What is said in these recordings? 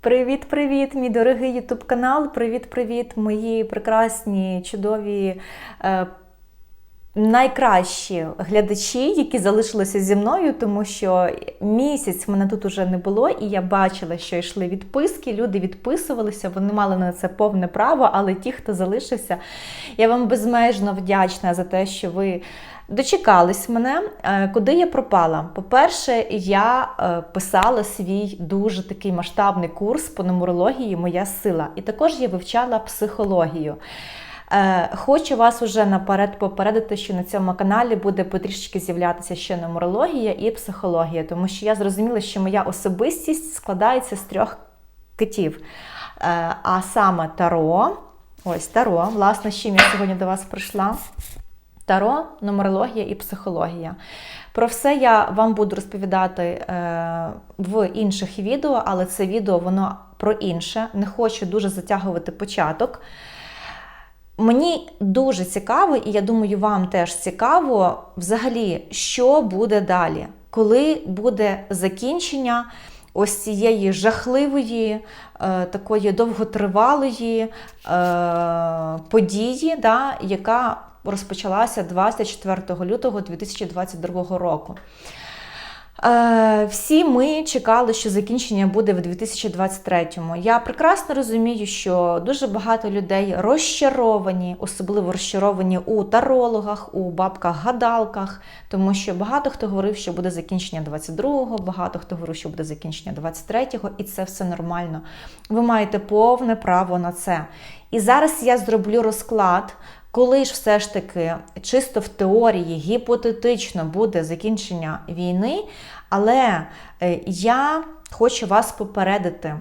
Привіт-привіт, мій дорогий Ютуб канал. Привіт-привіт, мої прекрасні, чудові, е, найкращі глядачі, які залишилися зі мною, тому що місяць мене тут уже не було, і я бачила, що йшли відписки. Люди відписувалися, вони мали на це повне право, але ті, хто залишився, я вам безмежно вдячна за те, що ви. Дочекались мене, Е, куди я пропала. По-перше, я е, писала свій дуже такий масштабний курс по нумерології Моя сила. І також я вивчала психологію. Е, Хочу вас уже наперед попередити, що на цьому каналі буде потрішечки з'являтися ще нумерологія і психологія, тому що я зрозуміла, що моя особистість складається з трьох китів. А саме Таро, ось Таро, власне, з чим я сьогодні до вас прийшла. Таро, нумерологія і психологія. Про все я вам буду розповідати е, в інших відео, але це відео воно про інше. Не хочу дуже затягувати початок. Мені дуже цікаво, і я думаю, вам теж цікаво, взагалі, що буде далі, коли буде закінчення ось цієї жахливої, е, такої довготривалої е, події, да, яка розпочалася 24 лютого 2022 року. Е, Всі ми чекали, що закінчення буде в 2023-му. Я прекрасно розумію, що дуже багато людей розчаровані, особливо розчаровані у тарологах, у бабках-гадалках, тому що багато хто говорив, що буде закінчення 22-го, багато хто говорив, що буде закінчення 23-го, і це все нормально. Ви маєте повне право на це. І зараз я зроблю розклад. Коли ж все ж таки чисто в теорії гіпотетично буде закінчення війни, але е, я хочу вас попередити,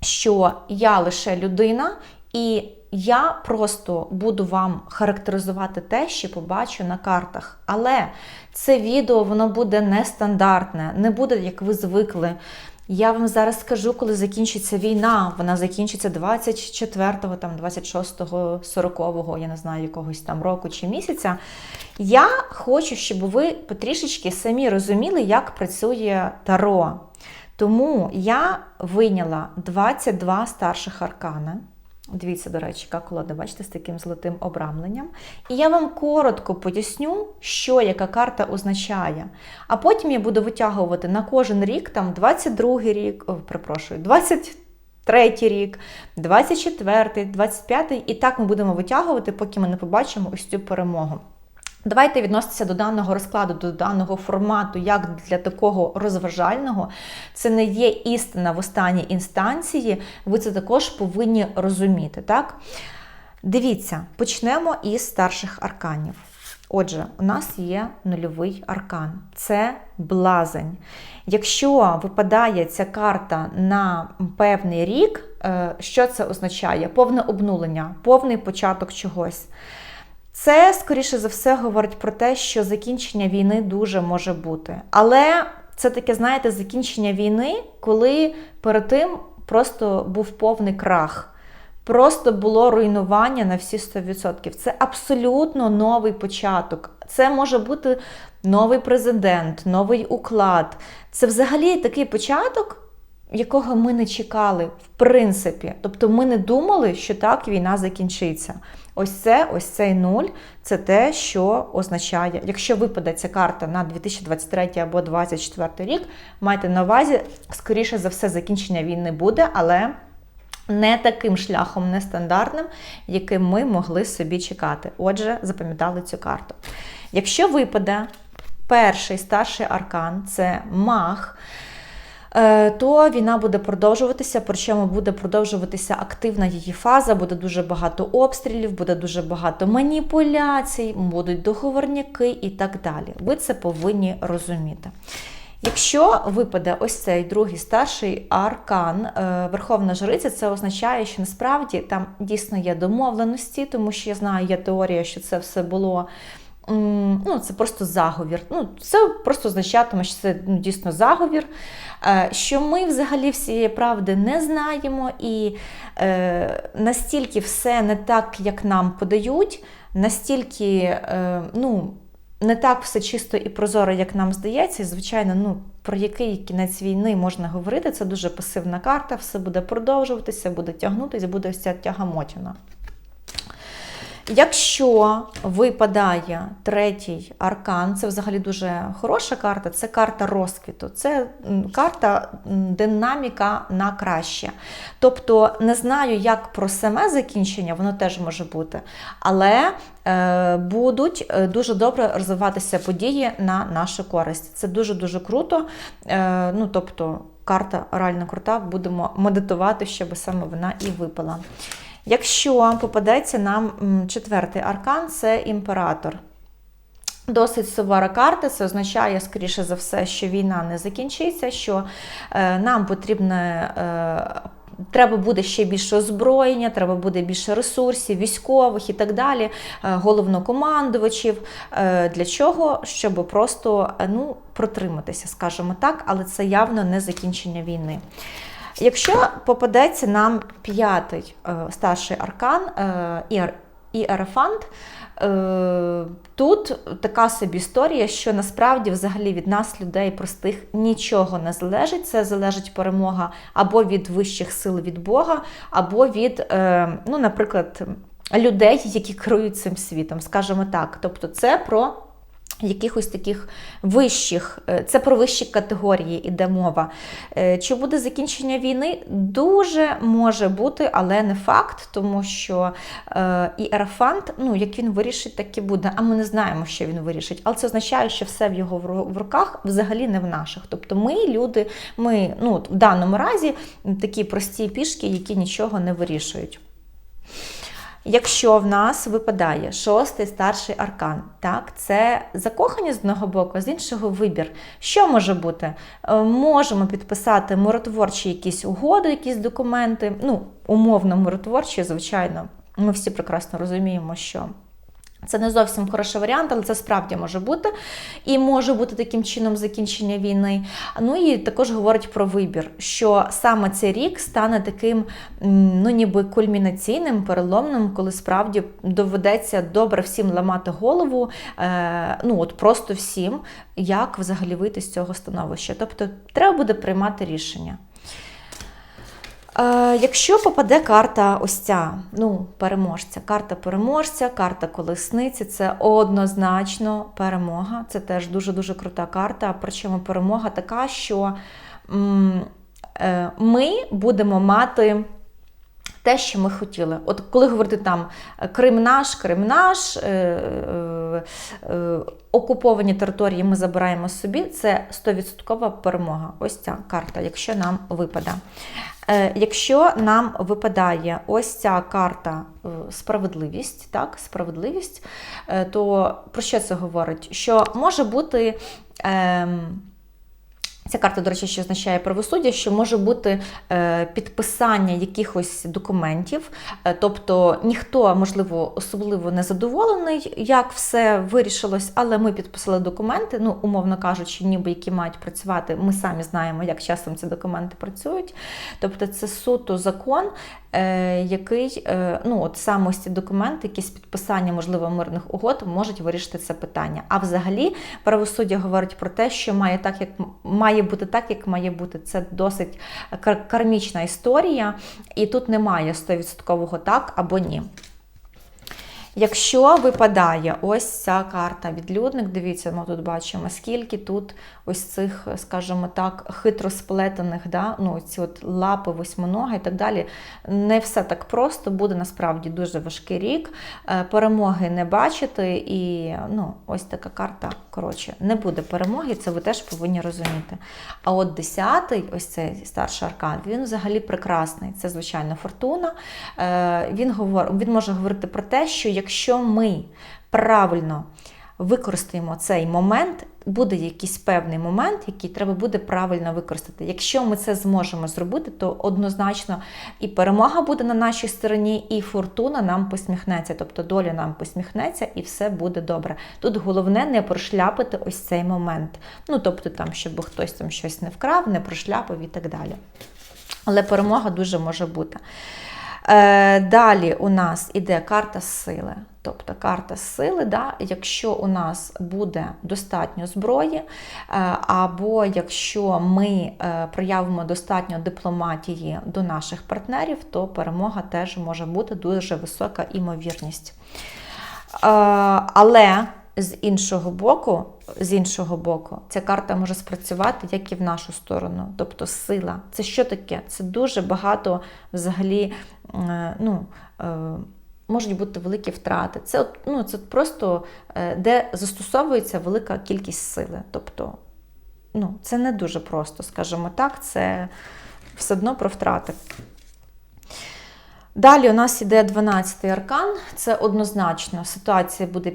що я лише людина, і я просто буду вам характеризувати те, що побачу на картах. Але це відео воно буде нестандартне, не буде, як ви звикли. Я вам зараз скажу, коли закінчиться війна. Вона закінчиться 24-го, там 26-го, 40-го, я не знаю, якогось там року чи місяця. Я хочу, щоб ви потрішечки самі розуміли, як працює Таро. Тому я вийняла 22 старших аркани. Дивіться, до речі, яка колода, бачите, з таким золотим обрамленням. І я вам коротко поясню, що яка карта означає. А потім я буду витягувати на кожен рік, там 22-й рік, о, перепрошую, 23 рік, 24-й, 25-й. і так ми будемо витягувати, поки ми не побачимо ось цю перемогу. Давайте відноситися до даного розкладу, до даного формату, як для такого розважального. Це не є істина в останній інстанції, ви це також повинні розуміти. так? Дивіться, почнемо із старших арканів. Отже, у нас є нульовий аркан це блазень. Якщо випадає ця карта на певний рік, е, що це означає? Повне обнулення, повний початок чогось. Це, скоріше за все, говорить про те, що закінчення війни дуже може бути. Але це таке, знаєте, закінчення війни, коли перед тим просто був повний крах. Просто було руйнування на всі 100%. Це абсолютно новий початок. Це може бути новий президент, новий уклад. Це взагалі такий початок, якого ми не чекали, в принципі. Тобто ми не думали, що так війна закінчиться. Ось це, ось цей нуль це те, що означає, якщо випаде ця карта на 2023 або 2024 рік, майте на увазі, скоріше за все, закінчення війни буде, але не таким шляхом нестандартним, яким ми могли собі чекати. Отже, запам'ятали цю карту. Якщо випаде перший старший аркан, це маг. Е, то війна буде продовжуватися, причому буде продовжуватися активна її фаза, буде дуже багато обстрілів, буде дуже багато маніпуляцій, будуть договорняки і так далі. Ви це повинні розуміти. Якщо випаде ось цей другий старший аркан, е, Верховна Жриця, це означає, що насправді там дійсно є домовленості, тому що я знаю, є теорія, що це все було ну, це просто заговір. Ну, Це просто означатиме, що це ну, дійсно заговір, е, що ми взагалі всієї правди не знаємо, і е, настільки все не так, як нам подають, настільки, е, ну, не так все чисто і прозоро, як нам здається. І, звичайно, ну, про який кінець війни можна говорити. Це дуже пасивна карта, все буде продовжуватися, буде тягнутися, буде ось ця тягамотіна. Якщо випадає третій аркан, це взагалі дуже хороша карта, це карта розквіту, це карта динаміка на краще. Тобто не знаю, як про саме закінчення, воно теж може бути, але е, будуть е, дуже добре розвиватися події на нашу користь. Це дуже-дуже круто. Е, ну, тобто, карта реально крута, будемо медитувати, щоб саме вона і випала. Якщо попадеться нам четвертий аркан, це імператор. Досить сувара карта, це означає, скоріше за все, що війна не закінчиться, що е, нам потрібне. Е, Треба буде ще більше озброєння, треба буде більше ресурсів, військових і так далі, е, головнокомандувачів. Для чого? Щоб просто ну, протриматися, скажімо так, але це явно не закінчення війни. Якщо попадеться нам п'ятий е, старший аркан е, Іер- Іерафант, е, тут така собі історія, що насправді взагалі від нас, людей простих, нічого не залежить. Це залежить перемога або від вищих сил від Бога, або від, ну, наприклад, людей, які керують цим світом, скажімо так. Тобто, це про якихось таких вищих, е, це про вищі категорії іде мова. Е, Чи буде закінчення війни? Дуже може бути, але не факт, тому що е, і Ерафант, ну як він вирішить, так і буде. А ми не знаємо, що він вирішить. Але це означає, що все в його в руках взагалі не в наших. Тобто ми, люди, ми ну, в даному разі такі прості пішки, які нічого не вирішують. Якщо в нас випадає шостий старший аркан, так, це закохання з одного боку, з іншого вибір. Що може бути? Е, Можемо підписати миротворчі якісь угоди, якісь документи, ну, умовно миротворчі, звичайно. Ми всі прекрасно розуміємо, що це не зовсім хороший варіант, але це справді може бути. І може бути таким чином закінчення війни. Ну і також говорить про вибір, що саме цей рік стане таким, ну ніби кульмінаційним, переломним, коли справді доведеться добре всім ламати голову, е, ну от просто всім, як взагалі вийти з цього становища. Тобто треба буде приймати рішення. Е, якщо попаде карта ось ця, ну, переможця, карта переможця, карта колесниці, це однозначно перемога. Це теж дуже-дуже крута карта. Причому перемога така, що е, ми будемо мати. Те, що ми хотіли. От коли говорити там Крим наш, Крим наш, е, е, е, окуповані території ми забираємо собі, це 100% перемога. Ось ця карта, якщо нам випаде. Е, Якщо нам випадає ось ця карта е, справедливість, так, справедливість, е, то про що це говорить? Що може бути. ем, Ця карта, до речі, що означає правосуддя, що може бути е, підписання якихось документів, е, тобто ніхто, можливо, особливо не задоволений, як все вирішилось, але ми підписали документи, ну, умовно кажучи, ніби які мають працювати. Ми самі знаємо, як часом ці документи працюють. Тобто це суто закон, е, який, ну, от саме ці документи, якісь підписання, можливо, мирних угод можуть вирішити це питання. А взагалі правосуддя говорить про те, що має так, як має бути так, як має бути. Це досить кар- кармічна історія, і тут немає 100% так або ні. Якщо випадає ось ця карта відлюдник, дивіться, ми тут бачимо, скільки тут ось цих, скажімо так, хитро сплетених, да? ну, ці от лапи, восьминоги і так далі. Не все так просто, буде насправді дуже важкий рік. Е, Перемоги не бачити, і ну, ось така карта. Коротше, не буде перемоги, це ви теж повинні розуміти. А от десятий, ось цей старший аркан, він взагалі прекрасний. Це, звичайно, фортуна. Е, Він, говор... він може говорити про те, що якщо ми правильно використаємо цей момент, буде якийсь певний момент, який треба буде правильно використати. Якщо ми це зможемо зробити, то однозначно і перемога буде на нашій стороні, і фортуна нам посміхнеться, тобто доля нам посміхнеться, і все буде добре. Тут головне не прошляпити ось цей момент. Ну тобто, там, щоб хтось там щось не вкрав, не прошляпив і так далі. Але перемога дуже може бути. Е, Далі у нас іде карта сили. Тобто карта сили, да, якщо у нас буде достатньо зброї, е, або якщо ми е, проявимо достатньо дипломатії до наших партнерів, то перемога теж може бути дуже висока імовірність. Але з іншого боку, з іншого боку, ця карта може спрацювати як і в нашу сторону. Тобто сила. Це що таке? Це дуже багато взагалі. е, ну, е, Можуть бути великі втрати. Це, ну, це просто е, де застосовується велика кількість сили. Тобто, ну, це не дуже просто, скажімо так, це все одно про втрати. Далі у нас іде 12-й аркан. Це однозначно ситуація буде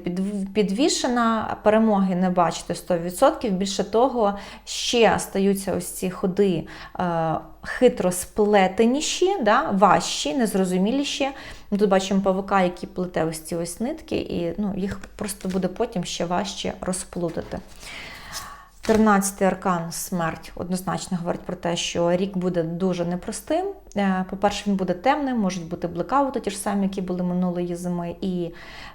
підвішена, перемоги не бачите 100%. Більше того, ще стаються ось ці ходи е, хитро сплетеніші, да, важчі, незрозуміліші. Ми тут бачимо павука, який плете ось ці ось нитки, і ну, їх просто буде потім ще важче розплутати. 13-й аркан смерть однозначно говорить про те, що рік буде дуже непростим. Е, По-перше, він буде темним, можуть бути блекаути ті ж самі, які були минулої зими. І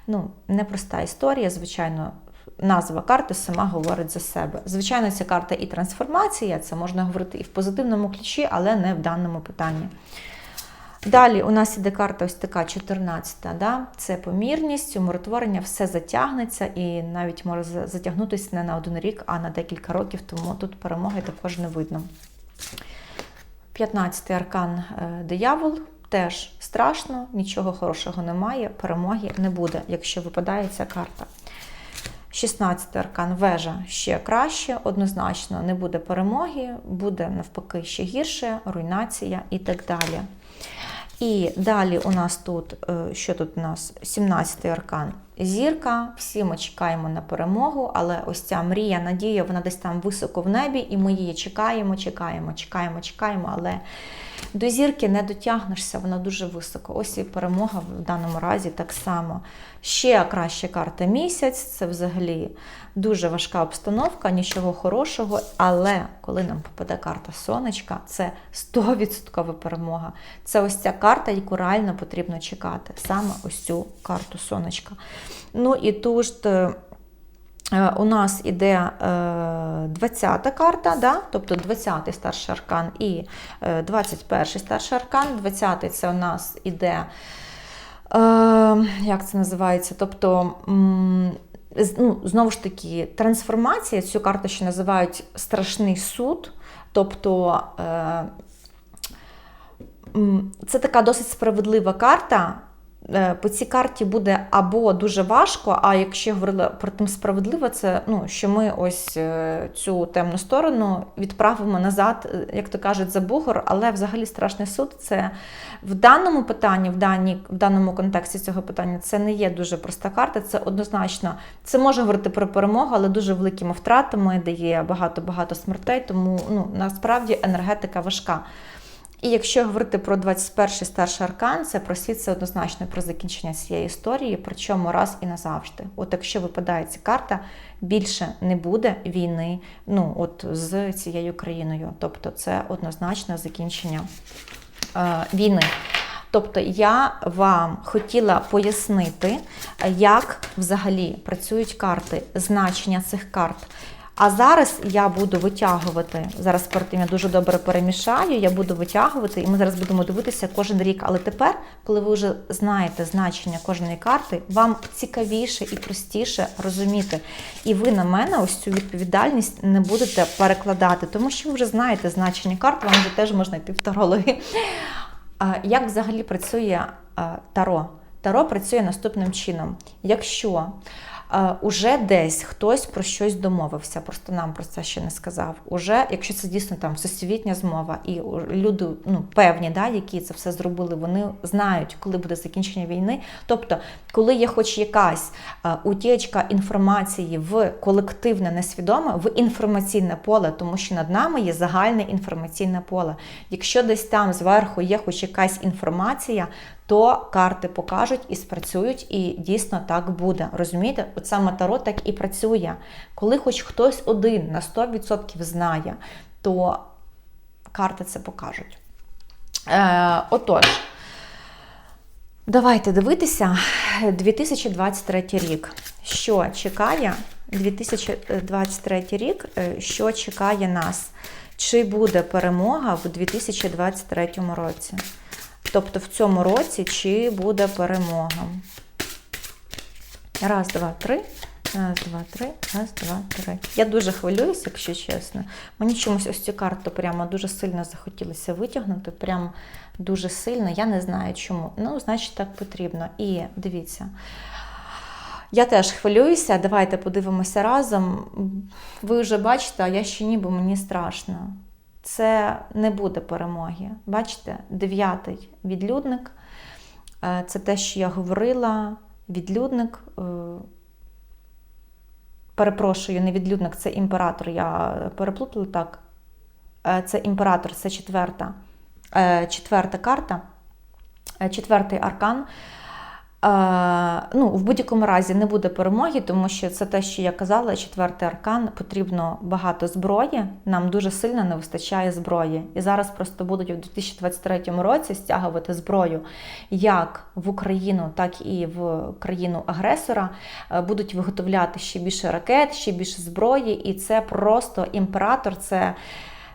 ну, непроста історія, звичайно. Назва карти сама говорить за себе. Звичайно, ця карта і трансформація, це можна говорити і в позитивному ключі, але не в даному питанні. Далі у нас іде карта ось така 14-та. Да? Це помірність, умиротворення, все затягнеться і навіть може затягнутися не на один рік, а на декілька років, тому тут перемоги також не видно. 15-й аркан е, диявол. Теж страшно, нічого хорошого немає, перемоги не буде, якщо випадає ця карта. 16 аркан вежа ще краще, однозначно не буде перемоги, буде навпаки ще гірше, руйнація і так далі. І далі у нас тут, е, що тут у нас? 17-й аркан. Зірка, всі ми чекаємо на перемогу, але ось ця мрія, надія, вона десь там високо в небі, і ми її чекаємо, чекаємо, чекаємо, чекаємо, але до зірки не дотягнешся, вона дуже високо. Ось і перемога в даному разі так само. Ще краща карта місяць, це взагалі дуже важка обстановка, нічого хорошого. Але коли нам попаде карта сонечка, це 100% перемога. Це ось ця карта, яку реально потрібно чекати. Саме ось цю карту сонечка. Ну і тут. Е, Е, У нас іде 20-та карта, да? тобто 20-й старший аркан і 21-й старший аркан. 20-й це у нас іде, е, як це називається? Тобто, ну, знову ж таки, трансформація, цю карту ще називають страшний суд. Тобто е, це така досить справедлива карта. Е, По цій карті буде або дуже важко, а якщо я говорила про тим справедливо, це ну, що ми ось е, цю темну сторону відправимо назад, е, як то кажуть, за бугор, але взагалі страшний суд це в даному питанні, в, даній, в даному контексті цього питання, це не є дуже проста карта. Це однозначно, це може говорити про перемогу, але дуже великими втратами, де є багато-багато смертей, тому ну, насправді енергетика важка. І якщо говорити про 21-й старший аркан, це про світ, це однозначно про закінчення цієї історії, причому раз і назавжди. От якщо випадає ця карта, більше не буде війни ну, от з цією країною. Тобто це однозначно закінчення е, війни. Тобто я вам хотіла пояснити, як взагалі працюють карти, значення цих карт. А зараз я буду витягувати, зараз перед тим я дуже добре перемішаю, я буду витягувати, і ми зараз будемо дивитися кожен рік. Але тепер, коли ви вже знаєте значення кожної карти, вам цікавіше і простіше розуміти. І ви на мене ось цю відповідальність не будете перекладати, тому що ви вже знаєте значення карт, вам вже теж можна йти в тарологи. Як взагалі працює Таро? Таро працює наступним чином. Якщо уже десь хтось про щось домовився, просто нам про це ще не сказав. Уже, якщо це дійсно там всесвітня змова, і люди ну, певні, да, які це все зробили, вони знають, коли буде закінчення війни. Тобто, коли є хоч якась утічка інформації в колективне несвідоме, в інформаційне поле, тому що над нами є загальне інформаційне поле. Якщо десь там зверху є хоч якась інформація, то карти покажуть і спрацюють, і дійсно так буде. Розумієте? От саме Таро так і працює. Коли хоч хтось один на 100% знає, то карти це покажуть. Е, отож, Давайте дивитися 2023 рік. Що чекає 2023 рік, е, що чекає нас? Чи буде перемога в 2023 році? Тобто в цьому році чи буде перемога? Раз, два, три. Раз, два, три, раз, два, три. Я дуже хвилююся, якщо чесно. Мені чомусь ось цю карту прямо дуже сильно захотілося витягнути. Прям дуже сильно. Я не знаю чому. Ну, значить, так потрібно. І дивіться. Я теж хвилююся. Давайте подивимося разом. Ви вже бачите, а я ще ні, бо мені страшно. Це не буде перемоги. Бачите, дев'ятий відлюдник. Е, Це те, що я говорила. Відлюдник. е, Перепрошую, не відлюдник, це імператор. Я переплутала так. Е, Це імператор, це четверта. Четверта карта, четвертий аркан. Е, Ну, в будь-якому разі не буде перемоги, тому що це те, що я казала, четвертий аркан потрібно багато зброї. Нам дуже сильно не вистачає зброї. І зараз просто будуть у 2023 році стягувати зброю як в Україну, так і в країну агресора. Е, Будуть виготовляти ще більше ракет, ще більше зброї, і це просто імператор. Це,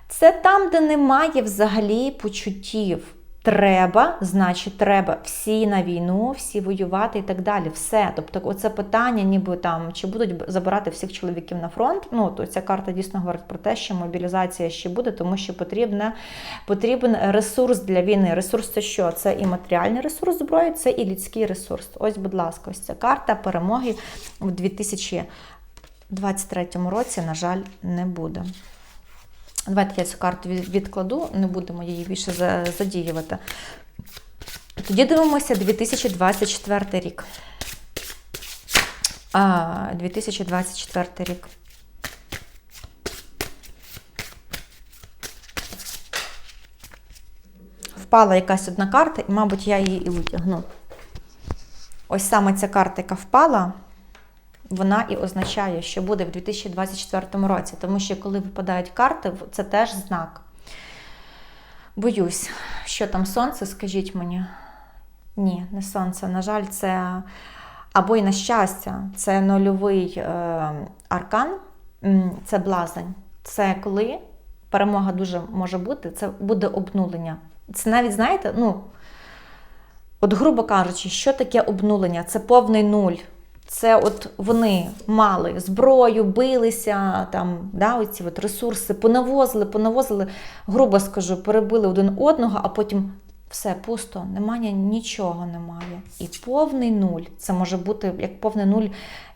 це там, де немає взагалі почуттів. Треба, значить, треба всі на війну, всі воювати і так далі. Все. Тобто, оце питання, ніби там чи будуть забирати всіх чоловіків на фронт. Ну то ця карта дійсно говорить про те, що мобілізація ще буде, тому що потрібне, потрібен ресурс для війни. Ресурс це що? Це і матеріальний ресурс зброї, це і людський ресурс. Ось, будь ласка, ось ця карта перемоги в 2023 році, на жаль, не буде. Давайте я цю карту відкладу, не будемо її більше задіювати. Тоді дивимося 2024 рік. А, 2024 рік. Впала якась одна карта, і, мабуть, я її і витягну. Ось саме ця карта, яка впала, вона і означає, що буде в 2024 році. Тому що коли випадають карти, це теж знак. Боюсь, що там сонце, скажіть мені. Ні, не сонце. На жаль, це або й на щастя, це нульовий е, аркан, це блазень. Це коли перемога дуже може бути, це буде обнулення. Це навіть, знаєте, ну, от, грубо кажучи, що таке обнулення? Це повний нуль. Це от вони мали зброю, билися, там, да, оці от ресурси, понавозили, понавозили, грубо скажу, перебили один одного, а потім все пусто, немає, нічого немає. І повний нуль. Це може бути як повний нуль.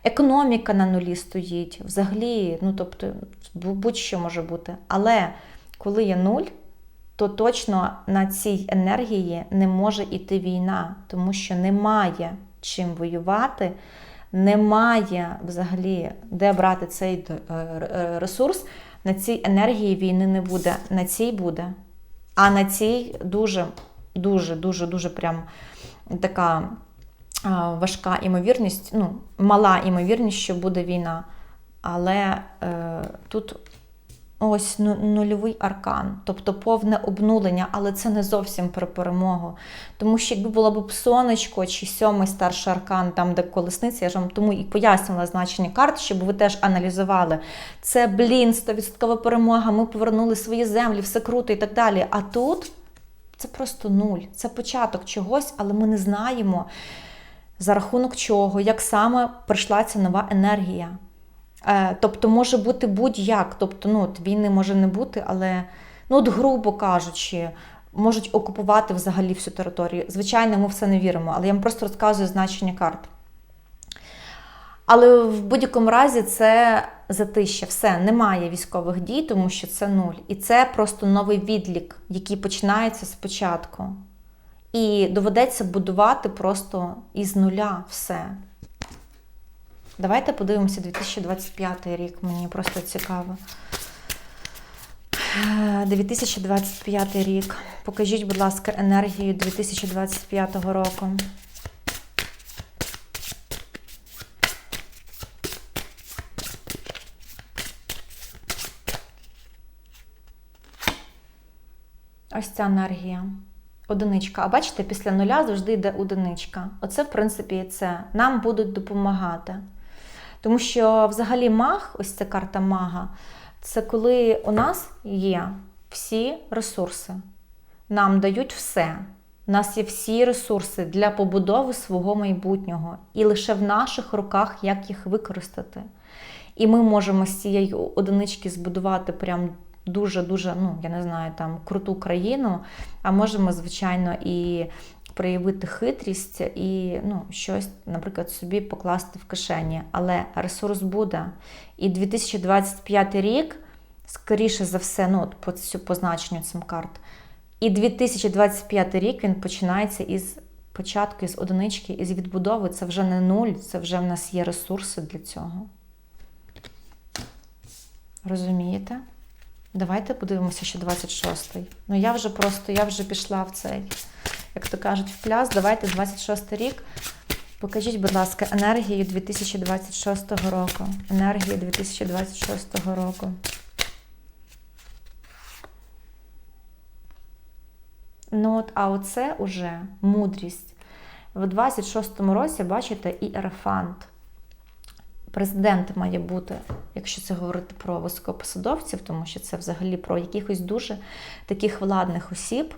Економіка на нулі стоїть. Взагалі, ну тобто, будь-що може бути. Але коли є нуль, то точно на цій енергії не може йти війна, тому що немає чим воювати, немає взагалі де брати цей е, е, ресурс. На цій енергії війни не буде. На цій буде. А на цій дуже, дуже, дуже, дуже прям така важка імовірність, ну, мала імовірність, що буде війна. Але е, тут ось ну- нульовий аркан, тобто повне обнулення, але це не зовсім про перемогу. Тому що якби було б сонечко чи сьомий старший аркан, там де колесниця, я ж вам тому і пояснила значення карт, щоб ви теж аналізували. Це блін, 100% перемога, ми повернули свої землі, все круто і так далі. А тут це просто нуль, це початок чогось, але ми не знаємо за рахунок чого, як саме прийшла ця нова енергія. Е, Тобто може бути будь-як. Тобто, ну, от війни може не бути, але, ну, от, грубо кажучи, можуть окупувати взагалі всю територію. Звичайно, ми в це не віримо, але я вам просто розказую значення карт. Але в будь-якому разі це затища. Все, немає військових дій, тому що це нуль. І це просто новий відлік, який починається спочатку. І доведеться будувати просто із нуля все. Давайте подивимося 2025 рік, мені просто цікаво. Е, 2025 рік. Покажіть, будь ласка, енергію 2025 року. Ось ця енергія. Одиничка. А бачите, після нуля завжди йде одиничка. Оце, в принципі, і це. Нам будуть допомагати. Тому що взагалі маг, ось ця карта мага, це коли у нас є всі ресурси. Нам дають все. У нас є всі ресурси для побудови свого майбутнього. І лише в наших руках, як їх використати. І ми можемо з цієї одинички збудувати прям дуже-дуже, ну, я не знаю, там круту країну, а можемо, звичайно, і проявити хитрість і ну, щось, наприклад, собі покласти в кишені. Але ресурс буде. І 2025 рік, скоріше за все, ну, по цю позначенню цим карт. І 2025 рік він починається із початку, із одинички, із відбудови. Це вже не нуль, це вже в нас є ресурси для цього. Розумієте? Давайте подивимося, що 26-й. Ну я вже просто, я вже пішла в цей, як то кажуть, в пляс. Давайте 26 рік. Покажіть, будь ласка, енергію 2026 року. Енергію 2026 року. Ну от, а оце уже мудрість. В 26-му році, бачите, і ерафант. Президент має бути, якщо це говорити про високопосадовців, тому що це взагалі про якихось дуже таких владних осіб,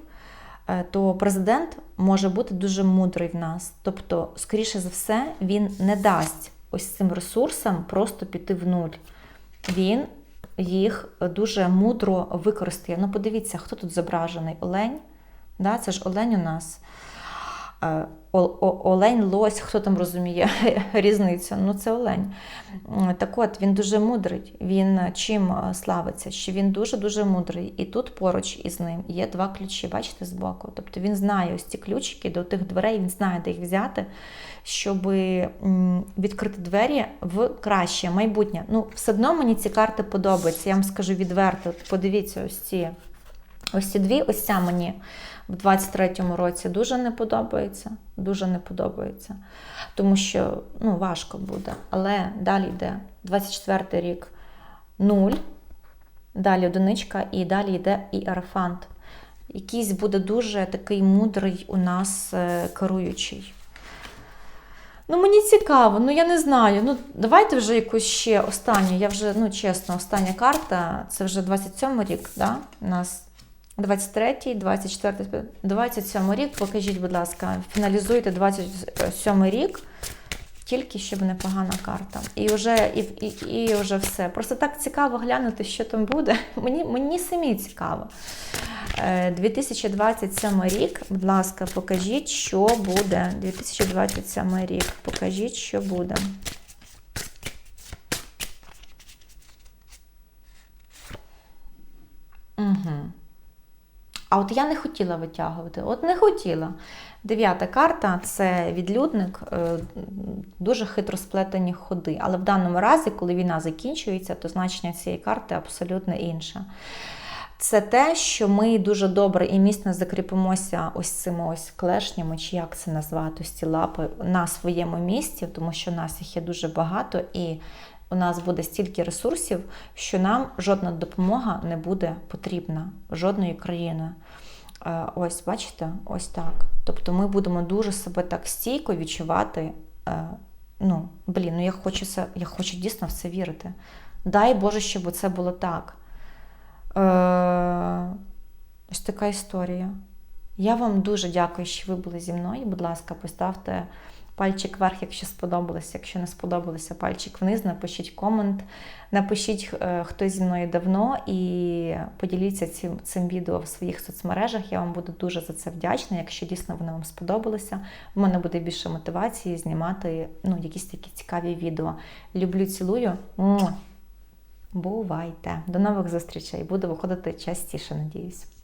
то президент може бути дуже мудрий в нас. Тобто, скоріше за все, він не дасть ось цим ресурсам просто піти в нуль. Він їх дуже мудро використає. Ну, подивіться, хто тут зображений? Олень. Да, Це ж олень у нас. Е, олень, лось, хто там розуміє різницю? Ну, це олень. Так от, він дуже мудрий. Він чим е, славиться? Що він дуже-дуже мудрий. І тут поруч із ним є два ключі, бачите, збоку. Тобто він знає ось ці ключики до тих дверей, він знає, де їх взяти, щоб відкрити двері в краще майбутнє. Ну, все одно мені ці карти подобаються. Я вам скажу відверто. Подивіться, ось ці. Ось ці дві, ось ця мені в 23-му році дуже не подобається. Дуже не подобається. Тому що ну, важко буде. Але далі йде 24-й рік 0, далі одиничка, і далі йде і арафант. Якийсь буде дуже такий мудрий у нас е, керуючий. Ну, мені цікаво, ну я не знаю. Ну, давайте вже якусь ще останню. Я вже, ну чесно, остання карта це вже 27 рік, да? у нас 23, 24, 27 рік. Покажіть, будь ласка, фіналізуйте 27 рік, тільки щоб непогана карта. І вже і, і, і вже все. Просто так цікаво глянути, що там буде. Мені мені самі цікаво. 2027 е, рік, будь ласка, покажіть, що буде. 2027 рік, покажіть, що буде. А от я не хотіла витягувати, от не хотіла. Дев'ята карта це відлюдник, е, дуже хитро сплетені ходи. Але в даному разі, коли війна закінчується, то значення цієї карти абсолютно інше. Це те, що ми дуже добре і міцно закріпимося ось цими ось клешнями, чи як це назвати, ось ці лапи на своєму місці, тому що нас їх є дуже багато, і у нас буде стільки ресурсів, що нам жодна допомога не буде потрібна, жодної країни. Е, ось, бачите, ось так. Тобто ми будемо дуже себе так стійко відчувати. Е, ну, блін, ну я хочу це, я хочу дійсно в це вірити. Дай Боже, щоб це було так. Е, ось така історія. Я вам дуже дякую, що ви були зі мною. Будь ласка, поставте пальчик вверх, якщо сподобалося. Якщо не сподобалося, пальчик вниз, напишіть комент, напишіть, е, хто зі мною давно, і поділіться цим цим відео в своїх соцмережах. Я вам буду дуже за це вдячна. Якщо дійсно воно вам сподобалося, в мене буде більше мотивації знімати ну, якісь такі цікаві відео. Люблю, цілую. Бувайте! До нових зустрічей! Буду виходити частіше, надіюсь.